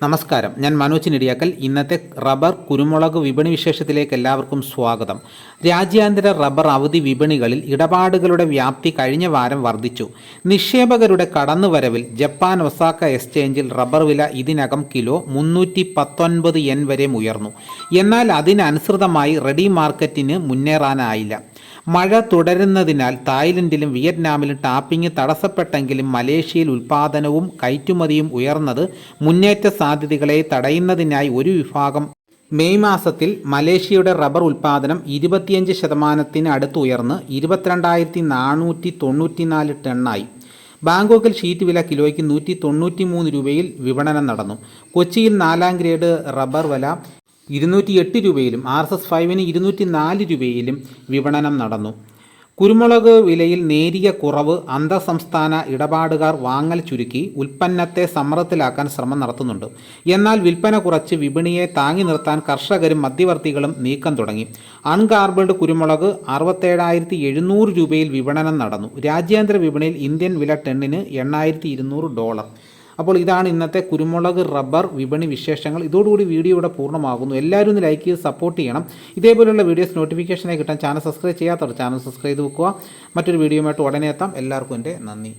നമസ്കാരം. ഞാൻ മനോജ് നെടിയാക്കൽ. ഇന്നത്തെ റബ്ബർ കുരുമുളക് വിപണി വിശേഷത്തിലേക്ക് എല്ലാവർക്കും സ്വാഗതം. രാജ്യാന്തര റബ്ബർ അവധി വിപണികളിൽ ഇടപാടുകളുടെ വ്യാപ്തി കഴിഞ്ഞ വാരം വർദ്ധിച്ചു. നിക്ഷേപകരുടെ കടന്നുവരവിൽ ജപ്പാൻ ഒസാക്ക എക്സ്ചേഞ്ചിൽ റബ്ബർ വില ഇതിനകം കിലോ മുന്നൂറ്റി പത്തൊൻപത് എൻ വരെ ഉയർന്നു. എന്നാൽ അതിനനുസൃതമായി റെഡി മാർക്കറ്റിന് മുന്നേറാനായില്ല. മഴ തുടരുന്നതിനാൽ തായ്ലൻഡിലും വിയറ്റ്നാമിലും ടാപ്പിംഗ് തടസ്സപ്പെട്ടെങ്കിലും മലേഷ്യയിൽ ഉൽപാദനവും കയറ്റുമതിയും ഉയർന്നത് മുന്നേറ്റ സാധ്യതകളെ തടയുന്നതിനായി ഒരു വിഭാഗം. മെയ് മാസത്തിൽ മലേഷ്യയുടെ റബ്ബർ ഉൽപാദനം ഇരുപത്തിയഞ്ച് ശതമാനത്തിന് അടുത്ത് ഉയർന്ന് ഇരുപത്തിരണ്ടായിരത്തി നാനൂറ്റി തൊണ്ണൂറ്റിനാല് ടണ്ണായി. ബാങ്കോക്കിൽ ഷീറ്റ് വില കിലോയ്ക്ക് നൂറ്റി തൊണ്ണൂറ്റി മൂന്ന് രൂപയിൽ വിപണനം നടന്നു. കൊച്ചിയിൽ നാലാം ഗ്രേഡ് റബ്ബർ വില ഇരുന്നൂറ്റി എട്ട് രൂപയിലും ആർ എസ് എസ് ഫൈവിന് ഇരുന്നൂറ്റി നാല് രൂപയിലും വിപണനം നടന്നു. കുരുമുളക് വിലയിൽ നേരിയ കുറവ് അന്തർസംസ്ഥാന ഇടപാടുകാർ വാങ്ങൽ ചുരുക്കി ഉൽപ്പന്നത്തെ സമ്മർദ്ദത്തിലാക്കാൻ ശ്രമം നടത്തുന്നുണ്ട്. എന്നാൽ വിൽപ്പന കുറച്ച് വിപണിയെ താങ്ങി നിർത്താൻ കർഷകരും മധ്യവർത്തികളും നീക്കം തുടങ്ങി. അൺഗാർബിൾഡ് കുരുമുളക് അറുപത്തേഴായിരത്തി എഴുന്നൂറ് രൂപയിൽ വിപണനം നടന്നു. രാജ്യാന്തര വിപണിയിൽ ഇന്ത്യൻ വില ടെണ്ണിന് എണ്ണായിരത്തി ഡോളർ. അപ്പോൾ ഇതാണ് ഇന്നത്തെ കുരുമുളക് റബ്ബർ വിപണി വിശേഷങ്ങൾ. ഇതോടുകൂടി വീഡിയോ ഇവിടെ പൂർണമാകുന്നു. എല്ലാവരും ഒന്ന് ലൈക്ക് ചെയ്ത് സപ്പോർട്ട് ചെയ്യണം. ഇതേപോലെയുള്ള വീഡിയോസ് നോട്ടിഫിക്കേഷനായി കിട്ടാൻ ചാനൽ സബ്സ്ക്രൈബ് ചെയ്യാത്തവർ ചാനൽ സബ്സ്ക്രൈബ് ചെയ്ത് വെക്കുക. മറ്റൊരു വീഡിയോയുമായിട്ട് ഉടനെ എത്താം. എല്ലാവർക്കും എന്റെ നന്ദി.